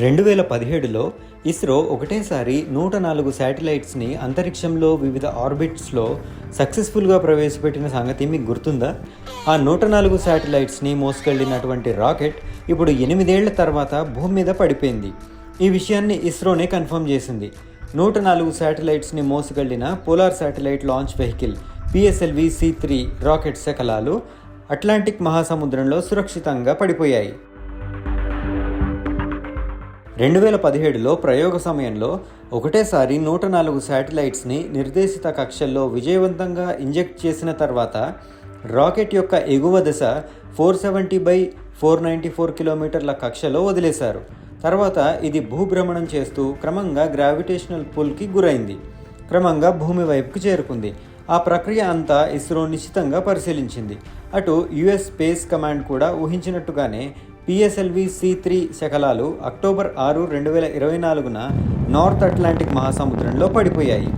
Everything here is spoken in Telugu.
రెండు వేల పదిహేడులో ఇస్రో ఒకటేసారి నూట నాలుగు శాటిలైట్స్ని అంతరిక్షంలో వివిధ ఆర్బిట్స్లో సక్సెస్ఫుల్గా ప్రవేశపెట్టిన సంగతి మీకు గుర్తుందా? ఆ నూట నాలుగు శాటిలైట్స్ని మోసుకెళ్ళినటువంటి రాకెట్ ఇప్పుడు ఎనిమిదేళ్ళ తర్వాత భూమి మీద పడిపోయింది. ఈ విషయాన్ని ఇస్రోనే కన్ఫర్మ్ చేసింది. నూట నాలుగు శాటిలైట్స్ని మోసుకెళ్ళిన polar satellite launch vehicle PSLV C three rocket శకలాలు అట్లాంటిక్ మహాసముద్రంలో సురక్షితంగా పడిపోయాయి. రెండు వేల పదిహేడులో ప్రయోగ సమయంలో ఒకటేసారి నూట నాలుగు శాటిలైట్స్ని నిర్దేశిత కక్షల్లో విజయవంతంగా ఇంజెక్ట్ చేసిన తర్వాత రాకెట్ యొక్క ఎగువ దశ four seventy by four ninety four కిలోమీటర్ల కక్షలో వదిలేశారు. తర్వాత ఇది భూభ్రమణం చేస్తూ క్రమంగా గ్రావిటేషనల్ పుల్కి గురైంది. క్రమంగా భూమి వైపుకు చేరుకుంది. ఆ ప్రక్రియ అంతా ఇస్రో నిశ్చితంగా పరిశీలించింది. అటు యుఎస్ స్పేస్ కమాండ్ కూడా ఊహించినట్టుగానే పిఎస్ఎల్వి సి త్రీ శకలాలు అక్టోబర్ ఆరు రెండు వేల ఇరవై నాలుగున నార్త్ అట్లాంటిక్ మహాసముద్రంలో పడిపోయాయి.